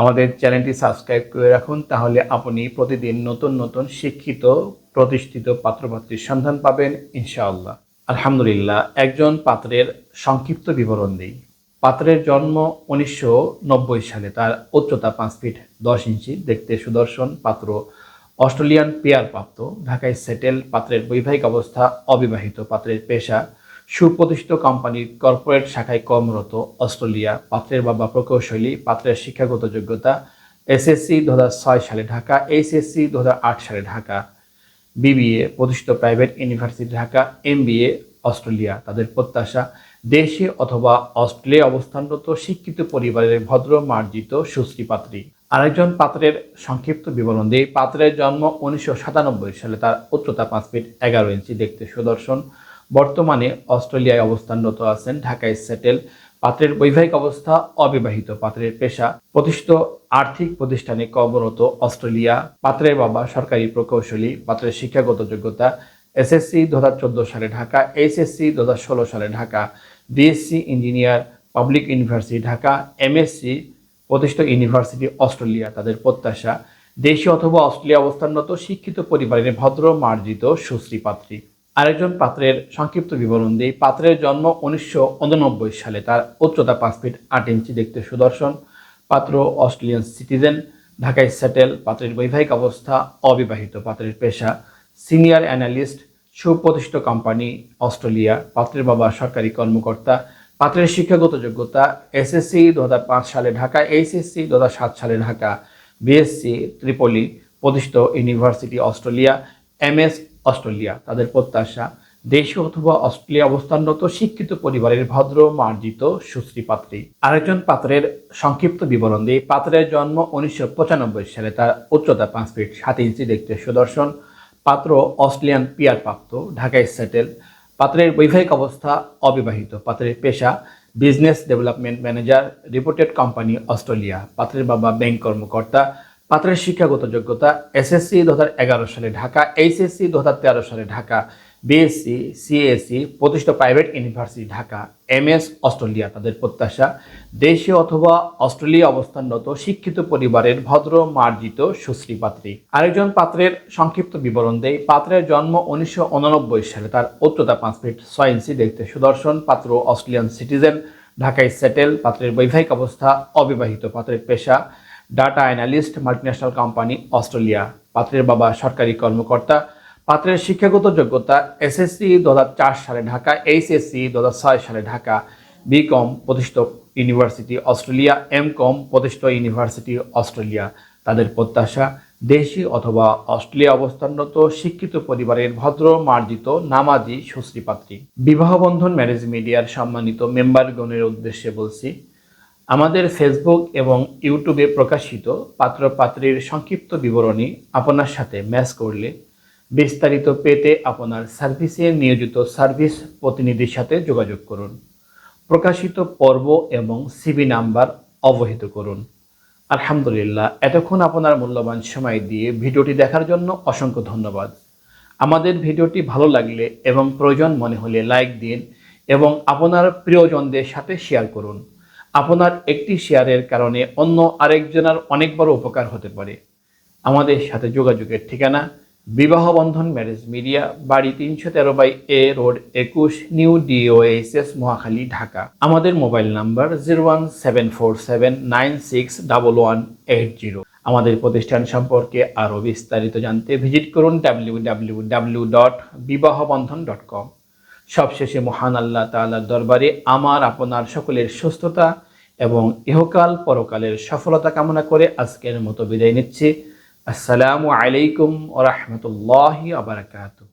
আমাদের চ্যানেলটি সাবস্ক্রাইব করে রাখুন, তাহলে আপনি প্রতিদিন নতুন নতুন শিক্ষিত, প্রতিষ্ঠিত পাত্রপাত্রীর সন্ধান পাবেন, ইনশাআল্লাহ। আলহামদুলিল্লাহ, একজন পাত্রের সংক্ষিপ্ত বিবরণ দিই। পাত্রের জন্ম উনিশশো নব্বই সালে, তার উচ্চতা পাঁচ ফিট দশ ইঞ্চি, দেখতে সুদর্শন পাত্র, অস্ট্রেলিয়ান পেয়ার প্রাপ্ত ঢাকায় সেটেল পাত্রের বৈবাহিক অবস্থা অবিবাহিত পাত্রের পেশা সুপ্রতিষ্ঠিত কোম্পানির কর্পোরেট শাখায় কর্মরত অস্ট্রেলিয়া পাত্রের বাবা প্রকৌশলী, পাত্রের শিক্ষাগত যোগ্যতা এসএসসি দু হাজার ছয় সালে ঢাকা, এইচএসসি দু হাজার আট সালে ঢাকা, বিবিএ প্রতিষ্ঠিত private university Dhaka, MBA Australia. তাদের প্রত্যাশা, দেশে অথবা অস্ট্রেলিয়া অবস্থানরত শিক্ষিত পরিবারের ভদ্র, মার্জিত, সুশ্রী পাত্রী। আরেকজন পাত্রের সংক্ষিপ্ত বিবরণ দিয়ে পাত্রের জন্ম উনিশশো সাতানব্বই সালে তার উচ্চতা পাঁচ ফিট এগারো ইঞ্চি, দেখতে সুদর্শন। বর্তমানে অস্ট্রেলিয়ায় অবস্থানরত আছেন ঢাকায় সেটেল। পাত্রের বৈবাহিক অবস্থা অবিবাহিত। পাত্রের পেশা প্রতিষ্ঠিত আর্থিক প্রতিষ্ঠানে কর্মরত অস্ট্রেলিয়া। পাত্রের বাবা সরকারি প্রকৌশলী। পাত্রের শিক্ষাগত যোগ্যতা এসএসসি দু হাজার চোদ্দ সালে ঢাকা, এইচএসসি দু হাজার ষোলো সালে Dhaka, BSc engineer public university Dhaka, MSc প্রতিষ্ঠিত ইউনিভার্সিটি অস্ট্রেলিয়া। তাদের প্রত্যাশা দেশে অথবা অস্ট্রেলিয়া অবস্থানরত শিক্ষিত পরিবারের ভদ্র মার্জিত সুশ্রী পাত্রী। আরেকজন পাত্রের সংক্ষিপ্ত বিবরণ দিই পাত্রের জন্ম উনিশশো উননব্বই সালে। তার উচ্চতা পাঁচ ফিট আট ইঞ্চি, দেখতে সুদর্শন। পাত্র অস্ট্রেলিয়ান সিটিজেন, ঢাকায় সেটেল। পাত্রের বৈবাহিক অবস্থা অবিবাহিত। পাত্রের পেশা সিনিয়র অ্যানালিস্ট, সুপ্রতিষ্ঠিত কোম্পানি অস্ট্রেলিয়া। পাত্রের বাবা সরকারি কর্মকর্তা। পাত্রের শিক্ষাগত যোগ্যতা এসএসসি দু হাজার পাঁচ সালে ঢাকা এইচএসসি দুহাজার সাত সালে ঢাকা বিএসসি ত্রিপলি, প্রতিষ্ঠিত ইউনিভার্সিটি অস্ট্রেলিয়া এমএস অস্ট্রেলিয়া, তাদের প্রত্যাশা, দেশে অথবা অস্ট্রেলিয়া অবস্থানরত শিক্ষিত পরিবারের ভদ্র, মার্জিত, সুশ্রী পাত্রী। আরেকজন পাত্রের সংক্ষিপ্ত বিবরণ দিয়ে পাত্রের জন্ম উনিশশো পঁচানব্বই সালে তার উচ্চতা পাঁচ ফিট সাত ইঞ্চি দেখতে সুদর্শন। পাত্র অস্ট্রেলিয়ান পিয়ার প্রাপ্ত ঢাকায় সেটেল। পাত্রের বৈবাহিক অবস্থা অবিবাহিত। পাত্রের পেশা business development manager reported company Australia. পাত্রের বাবা ব্যাংক কর্মকর্তা। পাত্রের শিক্ষাগত যোগ্যতা এসএসসি দু হাজার এগারো সালে ঢাকা এইচএসসি দু হাজার তেরো সালে ঢাকা বিএসসি সিএসসি প্রতিষ্ঠিত private university Dhaka MS Australia. তাদের প্রত্যাশা, দেশে অথবা অস্ট্রেলিয়া অবস্থানরত শিক্ষিত পরিবারের ভদ্র, মার্জিত, সুশ্রী পাত্রী। আরেকজন পাত্রের সংক্ষিপ্ত বিবরণ দেয় পাত্রের জন্ম উনিশশো সালে। তার উচ্চতা পাঁচ ফিট ছয় ইঞ্চি। দেখতে সুদর্শন, পাত্র, অস্ট্রেলিয়ান সিটিজেন। ঢাকায় সেটেল, পাত্রের বৈবাহিক অবস্থা অবিবাহিত। পাত্রের পেশা data analyst multinational company Australia পাত্রের বাবা সরকারি কর্মকর্তা। পাত্রের শিক্ষাগত যোগ্যতা এসএসসি দু সালে ঢাকা এইচএসসি দু সালে ঢাকা। বিকম প্রতিষ্ঠিত ইউনিভার্সিটি অস্ট্রেলিয়া এম কম প্রতিষ্ঠিত ইউনিভার্সিটি অস্ট্রেলিয়া তাদের প্রত্যাশা, দেশি অথবা অস্ট্রেলিয়া অবস্থানরত, শিক্ষিত পরিবারের ভদ্র, মার্জিত, নামাজি, সুশ্রী পাত্রী। বিবাহবন্ধন ম্যারেজ মিডিয়ার সম্মানিত মেম্বারগণের উদ্দেশ্যে বলছি আমাদের ফেসবুক এবং ইউটিউবে প্রকাশিত পাত্রপাত্রীর সংক্ষিপ্ত বিবরণী আপনার সাথে ম্যাচ করলে বিস্তারিত পেতে আপনার সার্ভিসে নিয়োজিত সার্ভিস প্রতিনিধির সাথে যোগাযোগ করুন। প্রকাশিত পর্ব এবং সিবি নাম্বার অবহিত করুন। আলহামদুলিল্লাহ, এতক্ষণ আপনার মূল্যবান সময় দিয়ে ভিডিওটি দেখার জন্য অসংখ্য ধন্যবাদ। আমাদের ভিডিওটি ভালো লাগলে এবং প্রয়োজন মনে হলে লাইক দিন এবং আপনার প্রিয়জনদের সাথে শেয়ার করুন। আপনার একটি শেয়ারের কারণে অন্য আরেকজনের অনেক বড় উপকার হতে পারে। আমাদের সাথে যোগাযোগের ঠিকানা বিবাহ বন্ধন ম্যারেজ মিডিয়া, বাড়ি তিনশো তেরো বাই এ রোড একুশ নিউ ডিওএইচএস, মহাখালী, ঢাকা। আমাদের mobile number zero one seven four seven nine six double one eight zero. আমাদের প্রতিষ্ঠান সম্পর্কে আরও বিস্তারিত জানতে ভিজিট করুন W W W dot Bibahabandhan dot com. সবশেষে মহান আল্লাহ তাআলার দরবারে আমার, আপনার সকলের সুস্থতা এবং ইহকাল পরকালের সফলতা কামনা করে আজকের মতো বিদায় নিচ্ছি। আসসালামু আলাইকুম ওরহমতুল্লাহ আবরাকাতু